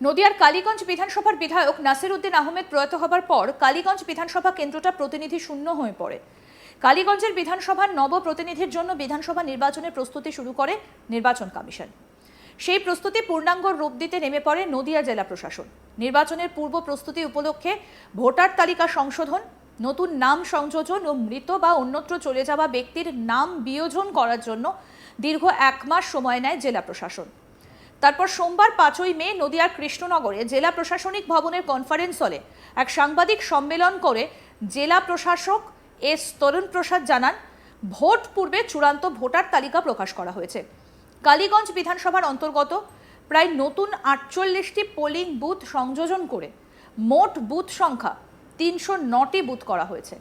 নদিয়ার কালীগঞ্জ বিধানসভার বিধায়ক নাসির উদ্দিন আহমেদ প্রয়াত হবার পর কালীগঞ্জ বিধানসভা কেন্দ্রটা প্রতিনিধি শূন্য হয়ে পড়ে। কালীগঞ্জের বিধানসভার নব প্রতিনিধির জন্য বিধানসভা নির্বাচনের প্রস্তুতি শুরু করে নির্বাচন কমিশন। সেই প্রস্তুতি পূর্ণাঙ্গ রূপ দিতে নেমে পড়ে নদিয়া জেলা প্রশাসন। নির্বাচনের পূর্ব প্রস্তুতি উপলক্ষে ভোটার তালিকা সংশোধন, নতুন নাম সংযোজন ও মৃত বা অন্যত্র চলে যাওয়া ব্যক্তির নাম বিয়োজন করার জন্য দীর্ঘ এক মাস সময় নেয় জেলা প্রশাসন। তারপর সোমবার পাঁচই মে নদিয়ার কৃষ্ণনগরে জেলা প্রশাসনিক ভবনের কনফারেন্স হলে এক সাংবাদিক সম্মেলন করে জেলা প্রশাসক এস তরুণ প্রসাদ জানান, ভোট পূর্বে চূড়ান্ত ভোটার তালিকা প্রকাশ করা হয়েছে। কালীগঞ্জ বিধানসভার অন্তর্গত প্রায় নতুন আটচল্লিশটি পোলিং বুথ সংযোজন করে মোট বুথ সংখ্যা তিনশো নটি বুথ করা হয়েছে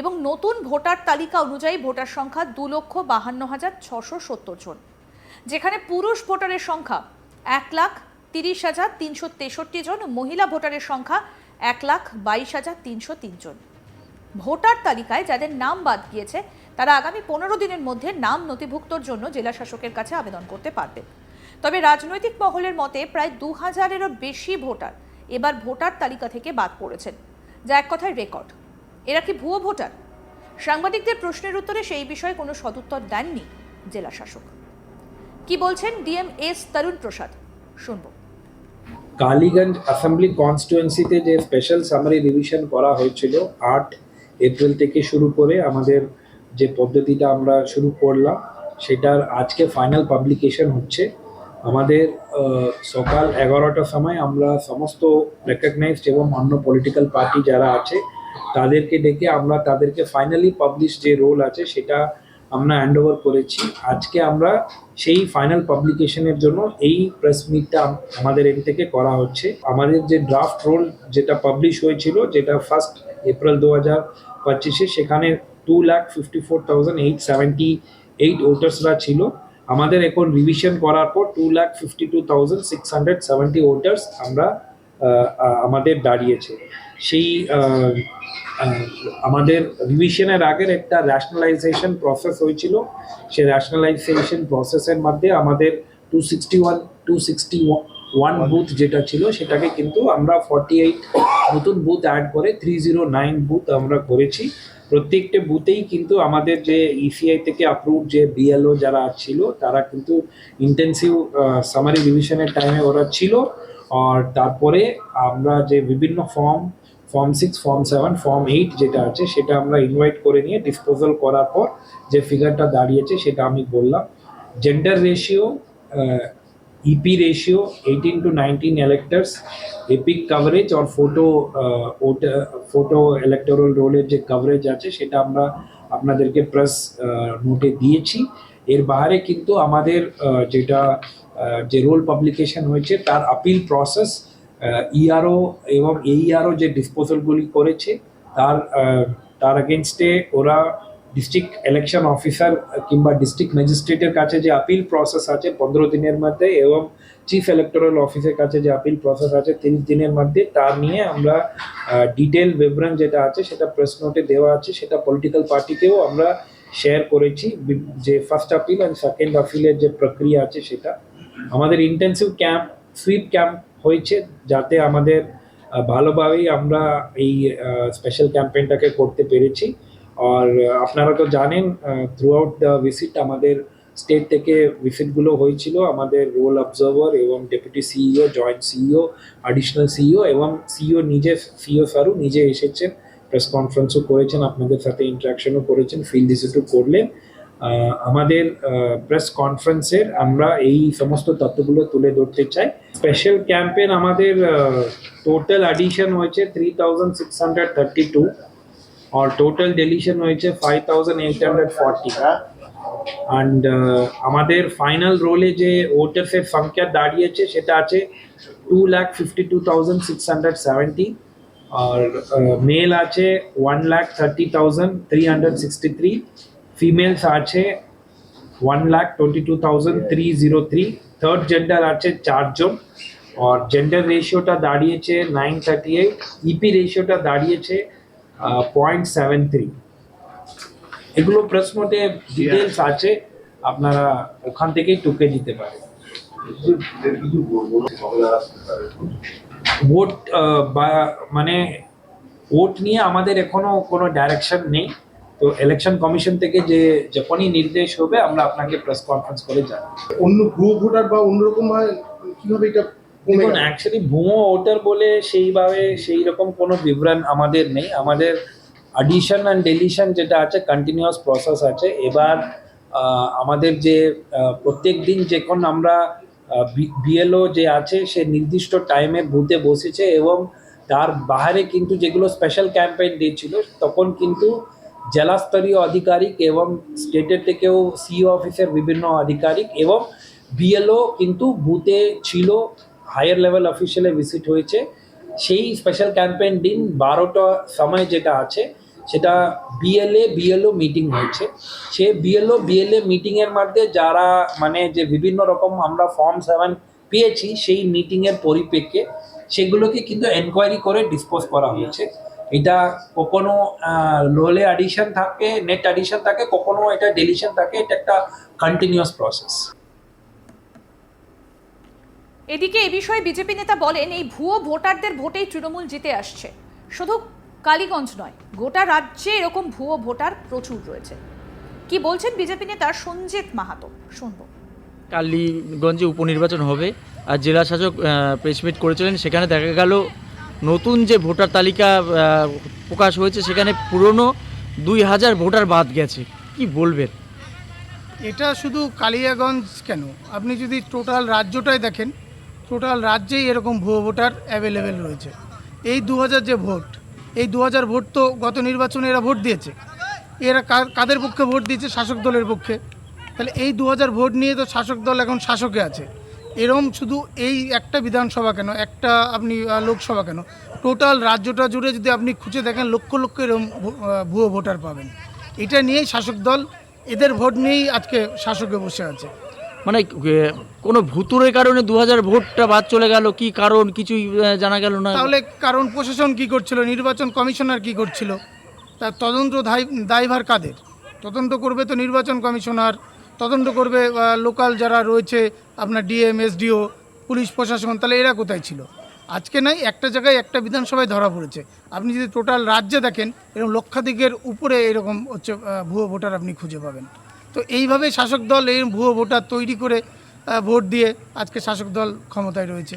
এবং নতুন ভোটার তালিকা অনুযায়ী ভোটার সংখ্যা দু লক্ষ বাহান্ন হাজার ছশো সত্তর জন, যেখানে পুরুষ ভোটারের সংখ্যা এক লাখ তিরিশ হাজার তিনশো তেষট্টি জন, মহিলা ভোটারের সংখ্যা এক লাখ বাইশ হাজার তিনশো তিন জন। ভোটার তালিকায় যাদের নাম বাদ গিয়েছে, তারা আগামী পনেরো দিনের মধ্যে নাম নথিভুক্তর জন্য জেলা শাসকের কাছে আবেদন করতে পারবে। তবে রাজনৈতিক মহলের মতে প্রায় দু হাজারেরও বেশি ভোটার এবার ভোটার তালিকা থেকে বাদ পড়েছেন, যা এক কথায় রেকর্ড। এরা কি ভুয়ো ভোটার? সাংবাদিকদের প্রশ্নের উত্তরে সেই বিষয়ে কোনো সদুত্তর দেননি জেলা শাসক কি বলছেন ডিএম এস তরুণ প্রসাদ? শুনব। কালীগঞ্জ অ্যাসেম্বলি কনস্টিটুয়েন্সিতে যে স্পেশাল সামারি রিভিশন করা হয়েছিল, আট এপ্রিল থেকে শুরু করে আমাদের যে পদ্ধতিটা আমরা শুরু করলাম, সেটার আজকে ফাইনাল পাবলিকেশন হচ্ছে। আমাদের সকাল এগারোটার সময় আমরা সমস্ত রেকগনাইজড এবং অন্য পলিটিক্যাল পার্টি যারা আছে, তাদেরকে ডেকে আমরা তাদেরকে ফাইনালি পাবলিশ যে রোল আছে, সেটা আমরা হ্যান্ড ওভার করেছি। আজকে আমরা সেই ফাইনাল পাবলিকেশনের জন্য এই প্রেস মিটটা আমাদের এন থেকে করা হচ্ছে। আমাদের যে ড্রাফট রোল যেটা পাবলিশ হয়েছিল, যেটা ফার্স্ট এপ্রিল দু হাজার পঁচিশে, সেখানে two lakh fifty four thousand eight seventy eight ভোটার্সরা ছিল। আমাদের এখন রিভিশন করার পর two lakh fifty two thousand six hundred seventy voters আমরা আমাদের দাঁড়িয়েছে। সেই আমাদের রিভিশনের আগের একটা র্যাশনালাইজেশন প্রসেস হয়েছিল। সেই র্যাশনালাইজেশন প্রসেসের মধ্যে আমাদের two sixty one two sixty one booth যেটা ছিল, সেটাকে কিন্তু আমরা ফর্টি এইট নতুন বুথ অ্যাড করে থ্রি জিরো নাইন বুথ আমরা করেছি। প্রত্যেকটা বুথেই কিন্তু আমাদের যে ইসিআই থেকে অ্যাপ্রুভ যে বিএলও যারা ছিল, তারা কিন্তু ইন্টেন্সিভ সামারি রিভিশনের টাইমে ওরা ছিল। আর তারপরে আমরা যে বিভিন্ন form form six form seven form eight যেটা আছে, সেটা আমরা ইনভাইট করে নিয়ে ডিসপোজাল করার পর যে ফিগারটা দাঁড়িয়েছে সেটা আমি বললাম। Gender ratio EP ratio eighteen two nineteen electors EPIC coverage আর ফটো ফোটো ইলেকটোরাল রোলের যে কাভারেজ আছে সেটা আমরা আপনাদেরকে প্রেস নোটে দিয়েছি। এর বাইরে কিন্তু আমাদের যেটা যে রোল পাবলিকেশন হয়েছে, তার আপিল প্রসেস ইআরও এবং এইআরও যে ডিসপোজালগুলি করেছে, তার তার এগেনস্টে ওরা ডিস্ট্রিক্ট ইলেকশন অফিসার কিংবা ডিস্ট্রিক্ট ম্যাজিস্ট্রেটের কাছে যে আপিল প্রসেস আছে, পনেরো দিনের মধ্যে এবং চিফ ইলেকটোরাল অফিসের কাছে যে আপিল প্রসেস আছে, তিরিশ দিনের মধ্যে তার নিয়ে আমরা ডিটেল বিবরণ যেটা আছে, সেটা প্রেস নোটে দেওয়া আছে, সেটা পলিটিক্যাল পার্টিকেও আমরা শেয়ার করেছি, যে ফার্স্ট আপিল অ্যান্ড সেকেন্ড আপিলের যে প্রক্রিয়া আছে, সেটা। আমাদের ইন্টেন্সিভ ক্যাম্প সুইপ ক্যাম্প হয়েছে, যাতে আমাদের ভালোভাবেই আমরা এই স্পেশাল ক্যাম্পেইনটাকে করতে পেরেছি। আর আপনারা তো জানেন থ্রু আউট দ্য ভিজিট আমাদের স্টেট থেকে ভিজিটগুলো হয়েছিল, আমাদের রোল অবজার্ভার এবং deputy CEO joint CEO additional CEO এবং সিইও নিজে সিইও স্যারও নিজে এসেছেন প্রেস কনফারেন্সও করেছেন, আপনাদের সাথে ইন্টারাকশনও করেছেন ফিল্ড ভিজিটও করলেন। আমাদের প্রেস কনফারেন্সের আমরা এই সমস্ত তথ্যগুলো তুলে ধরতে চাই। স্পেশাল ক্যাম্পেন আমাদের টোটাল অ্যাডিশন হয়েছে three thousand six hundred thirty two আর টোটাল ডেলিশন হয়েছে five thousand eight hundred forty and আমাদের ফাইনাল রোলে যে ভোটার্সের সংখ্যা দাঁড়িয়েছে সেটা আছে two lakh fifty two thousand six hundred seventy আর মেল আছে one lakh thirty thousand three hundred sixty three females আছে one lakh twenty two thousand three zero three third gender আছে চারজন আর জেন্ডার রেশিওটা দাঁড়িয়েছে নাইন থার্টি এইট ইপি রেশিওটা দাঁড়িয়েছে point seven three এগুলো press নোটে ডিটেলস আছে আপনারা ওখান থেকেই টুকে দিতে পারেন। ভোট বা মানে ভোট নিয়ে আমাদের এখনও কোনো ডাইরেকশন নেই। তো ইলেকশন কমিশন থেকে যে যখনই নির্দেশ হবে আমরা আপনাকে প্রেস কনফারেন্স করে জানাব। অন্য ভুয়ো ভোটার বা অন্যরকম ভাবে কীভাবে এটা দেখুন অ্যাকচুয়ালি ভুয়ো ভোটার বলে সেইভাবে সেই রকম কোনো বিবরণ আমাদের নেই। আমাদের অ্যাডিশন অ্যান্ড ডেলিশন যেটা আছে কন্টিনিউয়াস প্রসেস আছে। এবার আমাদের যে প্রত্যেক দিন যখন আমরা বিএলও যে আছে সে নির্দিষ্ট টাইমে বুথে বসেছে এবং তার বাইরে কিন্তু যেগুলো স্পেশাল ক্যাম্পেইন দিয়েছিল তখন কিন্তু জেলাস্তরীয় আধিকারিক এবং স্টেটের থেকেও সিও অফিসের বিভিন্ন আধিকারিক এবং বিএলও কিন্তু বুথে ছিল হায়ার লেভেল অফিসিয়ালে ভিজিট হয়েছে। সেই স্পেশাল ক্যাম্পেইন দিন বারোটা সময় যেটা আছে, সেটা বিএলএ বিএলও মিটিং হয়েছে। সে বিএলও বিএলএ মিটিংয়ের মধ্যে যারা মানে যে বিভিন্ন রকম আমরা ফর্ম সেভেন পেয়েছি, সেই মিটিংয়ের পরিপ্রেক্ষে সেগুলোকে কিন্তু এনকোয়ারি করে ডিসপোজ করা হয়েছে। এটা কখনো লোলে অ্যাডিশন থাকে নেট অ্যাডিশন থাকে কখনো এটা ডেলিশন থাকে এটা একটা কন্টিনিউয়াস প্রসেস এদিকে এ বিষয়ে বিজেপি নেতা বলেন এই ভুয়ো ভোটারদের ভোটেই তৃণমূল জিতে আসছে। শুধু কালীগঞ্জ নয় গোটা রাজ্যে এরকম ভুয়ো ভোটার প্রচুর রয়েছে। কি বলছেন বিজেপি নেতা সঞ্জিত মাহাতো? শুনব। কালীগঞ্জে উপনির্বাচন হবে আর জেলা শাসক প্রেস মিট করেছিলেন সেখানে দেখা গেল নতুন যে ভোটার তালিকা প্রকাশ হয়েছে, সেখানে পুরনো দুই হাজার ভোটার বাদ গেছে। কি বলবেন? এটা শুধু কালিয়াগঞ্জ কেন? আপনি যদি টোটাল রাজ্যটাই দেখেন, টোটাল রাজ্যেই এরকম ভুয়ো ভোটার অ্যাভেলেবেল রয়েছে। এই দু হাজার যে ভোট, এই দু হাজার ভোট তো গত নির্বাচনে এরা ভোট দিয়েছে। এরা কাদের পক্ষে ভোট দিয়েছে? শাসক দলের পক্ষে। তাহলে এই দু হাজার ভোট নিয়ে তো শাসক দল এখন শাসকে আছে। এরম শুধু এই একটা বিধানসভা কেন? একটা আপনি লোকসভা কেন? টোটাল রাজ্যটা জুড়ে যদি আপনি খুঁজে দেখেন লক্ষ লক্ষ এরম ভুয়ো ভোটার পাবেন। এটা নিয়েই শাসক দল এদের ভোট নিয়েই আজকে শাসকে বসে আছে। মানে কোনো ভুতুরের কারণে দু হাজার ভোটটা বাদ চলে গেল কি কারণ? কিছুই জানা গেল না। তাহলে কারণ প্রশাসন কি করছিল? নির্বাচন কমিশনার কি করছিল? তার তদন্ত দায়- দায়ভার কাদের? তদন্ত করবে তো নির্বাচন কমিশনার তদন্ত করবে লোকাল যারা রয়েছে, আপনার ডিএম, এসডিও, পুলিশ, প্রশাসন, তাহলে এরা কোথায় ছিল? আজকে নাই, একটা জায়গায় একটা বিধানসভায় ধরা পড়েছে। আপনি যদি টোটাল রাজ্যে দেখেন, এরকম লক্ষাধিকের উপরে এরকম হচ্ছে ভুয়ো ভোটার আপনি খুঁজে পাবেন। তো এইভাবে শাসক দল, এই ভুয়ো ভোটার তৈরি করে ভোট দিয়ে আজকে শাসক দল ক্ষমতায় রয়েছে।